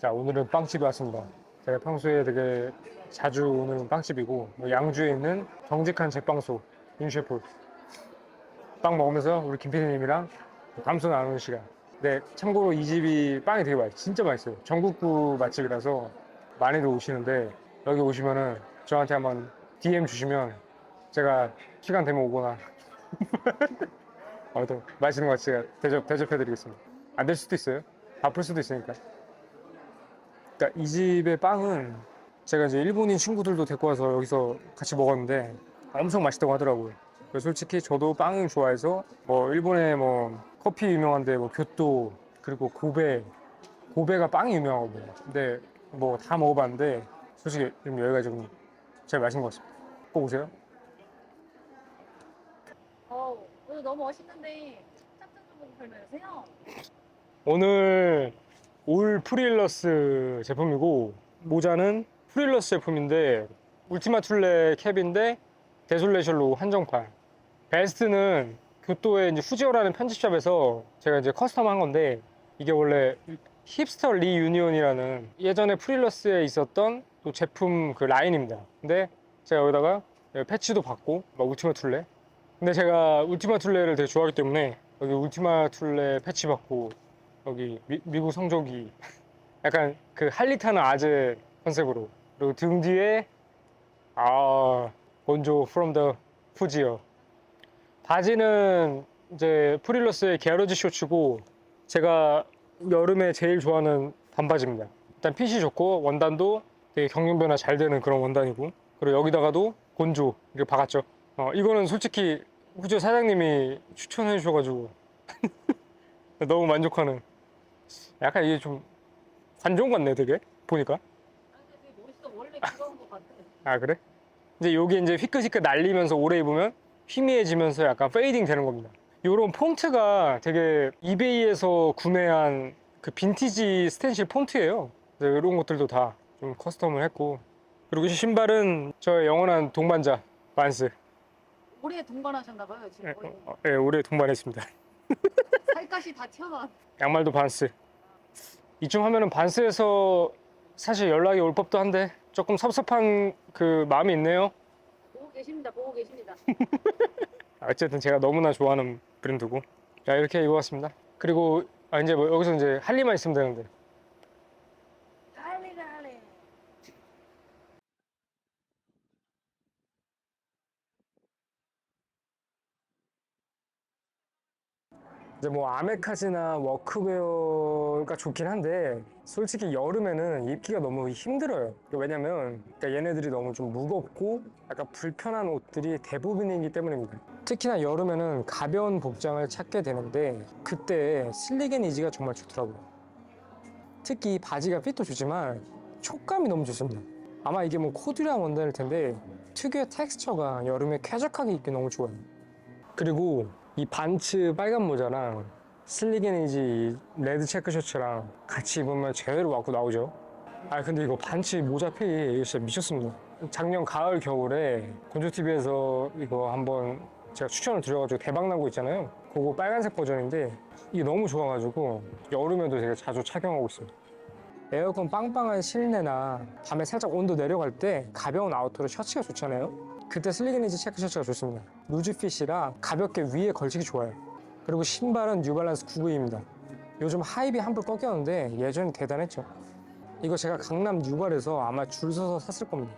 자 오늘은 빵집에 왔습니다. 제가 평소에 되게 자주 오는 빵집이고 뭐 양주에 있는 정직한 제빵소 윤 셰프 빵 먹으면서 우리 김 PD님이랑 담소 나누는 시간. 네 참고로 이 집이 빵이 되게 맛있어요. 진짜 맛있어요. 전국구 맛집이라서 많이들 오시는데 여기 오시면은 저한테 한번 DM 주시면 제가 시간 되면 오거나 어, 또 맛있는 거 제가 대접 대접해드리겠습니다. 안 될 수도 있어요. 바쁠 수도 있으니까. 그러니까 이 집의 빵은 제가 이제 일본인 친구들도 데리고 와서 여기서 같이 먹었는데 엄청 맛있다고 하더라고요. 그래서 솔직히 저도 빵을 좋아해서 뭐 일본에 뭐 커피 유명한데 뭐 교토 그리고 고베 고베가 빵이 유명하거든요. 근데 뭐 다 먹어봤는데 솔직히 좀 여기가 좀 제일 맛있는 것 같습니다. 꼭 오세요. 어, 오늘 너무 멋있는데 짝짝 좀 설명해 주세요. 오늘 올 프릴러스 제품이고 모자는 프릴러스 제품인데 울티마 툴레 캡인데 데솔레셜로 한정판. 베스트는 교토의 이제 후지오라는 편집샵에서 제가 이제 커스텀한 건데 이게 원래 힙스터 리 유니온이라는 예전에 프릴러스에 있었던 또 제품 그 라인입니다. 근데 제가 여기다가 패치도 받고 막 울티마 툴레. 근데 제가 울티마 툴레를 되게 좋아하기 때문에 여기 울티마 툴레 패치 받고 여기 미, 국 성조기. 약간 그 할리타는 아재 컨셉으로. 그리고 등 뒤에 아 본조 from the fu지요 바지는 이제 프릴러스의 게러지 셔츠고 제가 여름에 제일 좋아하는 반바지입니다. 일단 핏이 좋고 원단도 되게 경련 변화 잘 되는 그런 원단이고. 그리고 여기다가도 곤조 이렇게 박았죠. 어, 이거는 솔직히 후지오 사장님이 추천해 주셔가지고 너무 만족하는 약간 이게 좀 관종 같네 되게 보니까 아, 그래? 이제 요게 이제 휘끗휘끗 날리면서 오래 입으면 희미해지면서 약간 페이딩 되는 겁니다 요런 폰트가 되게 이베이에서 구매한 그 빈티지 스텐실 폰트예요 이런 것들도 다 좀 커스텀을 했고 그리고 이 신발은 저의 영원한 동반자 반스 올해 동반하셨나봐요, 예, 지금 거의. 어, 예, 올해 동반했습니다 살갗이 다 튀어나와. 양말도 반스. 이쯤 하면은 반스에서 사실 연락이 올 법도 한데 조금 섭섭한 그 마음이 있네요. 보고 계십니다, 보고 계십니다. 어쨌든 제가 너무나 좋아하는 브랜드고. 자 이렇게 입어봤습니다. 그리고 아 이제 뭐 여기서 이제 할 일만 있으면 되는데. 갈래, 갈래. 이제 뭐 아메카지나 워크웨어가 좋긴 한데 솔직히 여름에는 입기가 너무 힘들어요. 왜냐면 그러니까 얘네들이 너무 좀 무겁고 약간 불편한 옷들이 대부분이기 때문입니다. 특히나 여름에는 가벼운 복장을 찾게 되는데 그때 슬릭 앤 이지가 정말 좋더라고요. 특히 바지가 핏도 좋지만 촉감이 너무 좋습니다. 아마 이게 뭐 코듀랑 원단일 텐데 특유의 텍스처가 여름에 쾌적하게 입기 너무 좋아요. 그리고 이 반츠 빨간 모자랑 슬리게니지 레드 체크 셔츠랑 같이 입으면 제대로 맞고 나오죠. 아 근데 이거 반츠 모자 핏이 이거 진짜 미쳤습니다. 작년 가을 겨울에 곤조TV에서 이거 한번 제가 추천을 드려가지고 대박 난 거 있잖아요. 그거 빨간색 버전인데 이게 너무 좋아가지고 여름에도 되게 자주 착용하고 있습니다. 에어컨 빵빵한 실내나 밤에 살짝 온도 내려갈 때 가벼운 아우터로 셔츠가 좋잖아요. 그때 슬리그니지 체크 셔츠가 좋습니다. 루즈핏이라 가볍게 위에 걸치기 좋아요. 그리고 신발은 뉴발란스 99입니다. 요즘 하입이 한풀 꺾였는데 예전에 대단했죠. 이거 제가 강남 뉴발에서 아마 줄 서서 샀을 겁니다.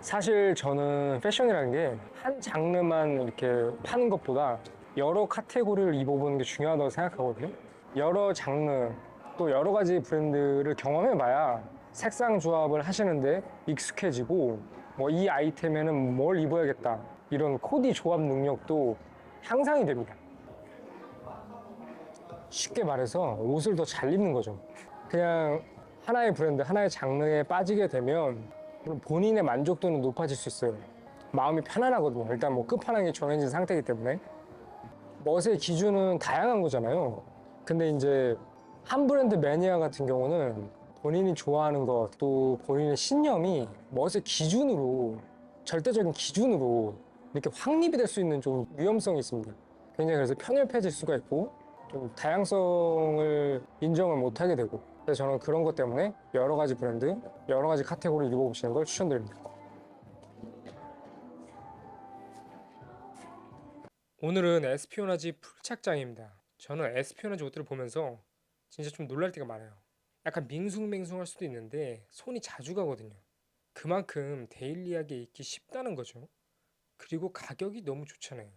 사실 저는 패션이라는 게 한 장르만 이렇게 파는 것보다 여러 카테고리를 입어보는 게 중요하다고 생각하거든요. 여러 장르 또 여러 가지 브랜드를 경험해봐야 색상 조합을 하시는데 익숙해지고 뭐 이 아이템에는 뭘 입어야겠다 이런 코디 조합 능력도 향상이 됩니다. 쉽게 말해서 옷을 더 잘 입는 거죠. 그냥 하나의 브랜드, 하나의 장르에 빠지게 되면 본인의 만족도는 높아질 수 있어요. 마음이 편안하거든요. 일단 뭐 끝판왕이 정해진 상태이기 때문에. 멋의 기준은 다양한 거잖아요. 근데 이제 한 브랜드 매니아 같은 경우는 본인이 좋아하는 것, 또 본인의 신념이 멋의 기준으로, 절대적인 기준으로 이렇게 확립이 될 수 있는 좀 위험성이 있습니다. 굉장히 그래서 편협해질 수가 있고, 좀 다양성을 인정을 못 하게 되고 그래서 저는 그런 것 때문에 여러 가지 브랜드, 여러 가지 카테고리 입어보시는 걸 추천드립니다. 오늘은 에스피오나지 풀착장입니다. 저는 에스피오나지 옷들을 보면서 진짜 좀 놀랄 때가 많아요. 약간 밍숭맹숭할 수도 있는데 손이 자주 가거든요. 그만큼 데일리하게 입기 쉽다는 거죠. 그리고 가격이 너무 좋잖아요.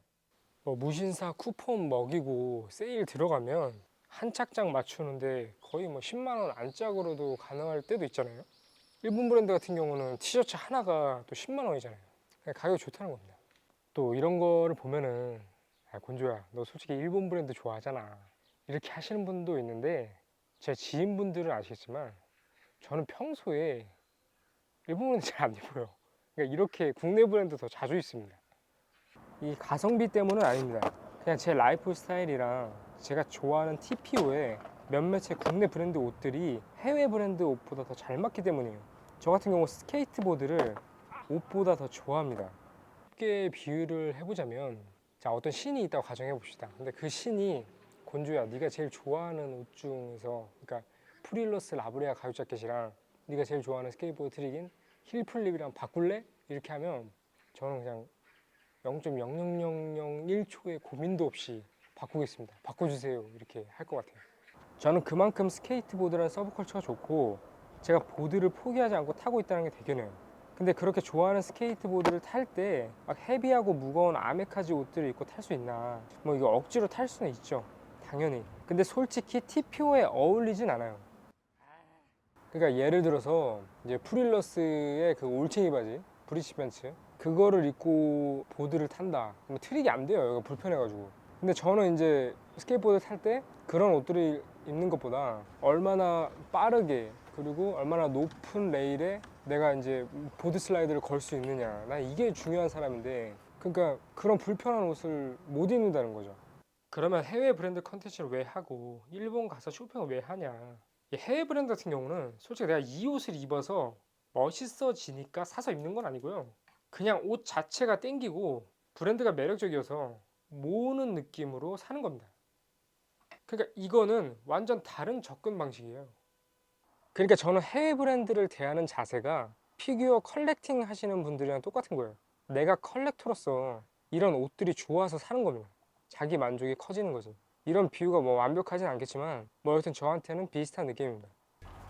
뭐 무신사 쿠폰 먹이고 세일 들어가면 한 착장 맞추는데 거의 뭐 10만 원 안짝으로도 가능할 때도 있잖아요. 일본 브랜드 같은 경우는 티셔츠 하나가 또 10만 원이잖아요. 가격이 좋다는 겁니다. 또 이런 거를 보면은 야 곤조야 너 솔직히 일본 브랜드 좋아하잖아 이렇게 하시는 분도 있는데 제 지인분들은 아시겠지만 저는 평소에 일본 브랜드 잘안 입어요. 그러니까 이렇게 국내 브랜드 더 자주 입습니다. 이 가성비 때문은 아닙니다. 그냥 제 라이프 스타일이랑 제가 좋아하는 TPO에 몇몇의 국내 브랜드 옷들이 해외 브랜드 옷보다 더 잘 맞기 때문이에요. 저 같은 경우 스케이트보드를 옷보다 더 좋아합니다. 쉽게 비유를 해보자면 자 어떤 신이 있다고 가정해 봅시다. 근데 그 신이 곤조야 네가 제일 좋아하는 옷 중에서 그러니까 프릴러스 라브레아 가죽 자켓이랑 네가 제일 좋아하는 스케이트보드 트릭인 힐 플립이랑 바꿀래? 이렇게 하면 저는 그냥 0.00001초의 고민도 없이 바꾸겠습니다. 바꿔주세요. 이렇게 할 것 같아요. 저는 그만큼 스케이트보드라는 서브컬처가 좋고 제가 보드를 포기하지 않고 타고 있다는 게 대견해요. 근데 그렇게 좋아하는 스케이트보드를 탈 때 막 헤비하고 무거운 아메카지 옷들을 입고 탈 수 있나? 뭐 이거 억지로 탈 수는 있죠 당연히. 근데 솔직히 TPO에 어울리진 않아요. 그러니까 예를 들어서 이제 프릴러스의 그 올챙이 바지 브리치 벤츠 그거를 입고 보드를 탄다. 그럼 트릭이 안 돼요 이거 불편해가지고. 근데 저는 이제 스케이트보드 탈 때 그런 옷들을 입는 것보다 얼마나 빠르게 그리고 얼마나 높은 레일에 내가 이제 보드 슬라이드를 걸 수 있느냐. 난 이게 중요한 사람인데 그러니까 그런 불편한 옷을 못 입는다는 거죠 그러면 해외 브랜드 컨텐츠를 왜 하고 일본 가서 쇼핑을 왜 하냐 이 해외 브랜드 같은 경우는 솔직히 내가 이 옷을 입어서 멋있어지니까 사서 입는 건 아니고요 그냥 옷 자체가 땡기고 브랜드가 매력적이어서 모으는 느낌으로 사는 겁니다 그러니까 이거는 완전 다른 접근 방식이에요 그러니까 저는 해외 브랜드를 대하는 자세가 피규어 컬렉팅 하시는 분들이랑 똑같은 거예요. 내가 컬렉터로서 이런 옷들이 좋아서 사는 겁니다. 자기 만족이 커지는 거지. 이런 비유가 뭐 완벽하진 않겠지만 뭐 여튼 저한테는 비슷한 느낌입니다.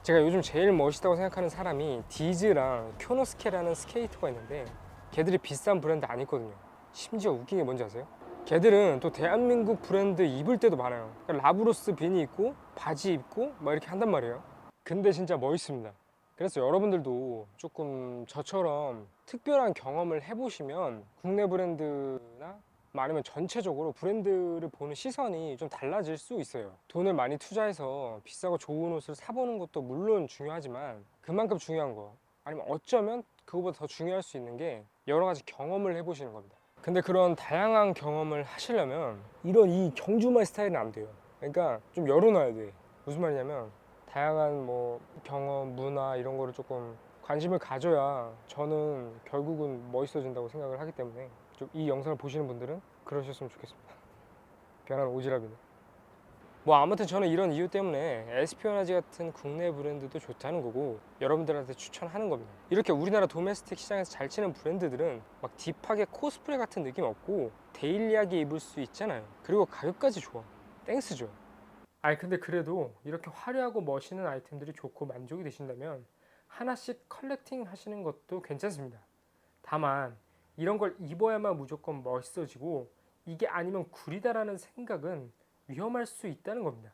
제가 요즘 제일 멋있다고 생각하는 사람이 디즈랑 쿄노스케라는 스케이터가 있는데 걔들이 비싼 브랜드 안 입거든요. 심지어 웃긴 게 뭔지 아세요? 걔들은 또 대한민국 브랜드 입을 때도 많아요. 그러니까 라브로스 비니 입고 바지 입고 막 이렇게 한단 말이에요. 근데 진짜 멋있습니다. 그래서 여러분들도 조금 저처럼 특별한 경험을 해보시면 국내 브랜드나 아니면 전체적으로 브랜드를 보는 시선이 좀 달라질 수 있어요. 돈을 많이 투자해서 비싸고 좋은 옷을 사보는 것도 물론 중요하지만 그만큼 중요한 거 아니면 어쩌면 그거보다 더 중요할 수 있는 게 여러 가지 경험을 해보시는 겁니다. 근데 그런 다양한 경험을 하시려면 이런 이 경주마이 스타일은 안 돼요. 그러니까 좀 열어놔야 돼. 무슨 말이냐면 다양한 뭐 경험, 문화 이런 거를 조금 관심을 가져야 저는 결국은 멋있어진다고 생각을 하기 때문에 좀 이 영상을 보시는 분들은 그러셨으면 좋겠습니다. 변한 오지랖이네. 뭐 아무튼 저는 이런 이유 때문에 에스피오나지 같은 국내 브랜드도 좋다는 거고 여러분들한테 추천하는 겁니다. 이렇게 우리나라 도메스틱 시장에서 잘 치는 브랜드들은 막 딥하게 코스프레 같은 느낌 없고 데일리하게 입을 수 있잖아요. 그리고 가격까지 좋아. 땡스죠. 아니 근데 그래도 이렇게 화려하고 멋있는 아이템들이 좋고 만족이 되신다면 하나씩 컬렉팅 하시는 것도 괜찮습니다. 다만 이런 걸 입어야만 무조건 멋있어지고 이게 아니면 구리다라는 생각은 위험할 수 있다는 겁니다.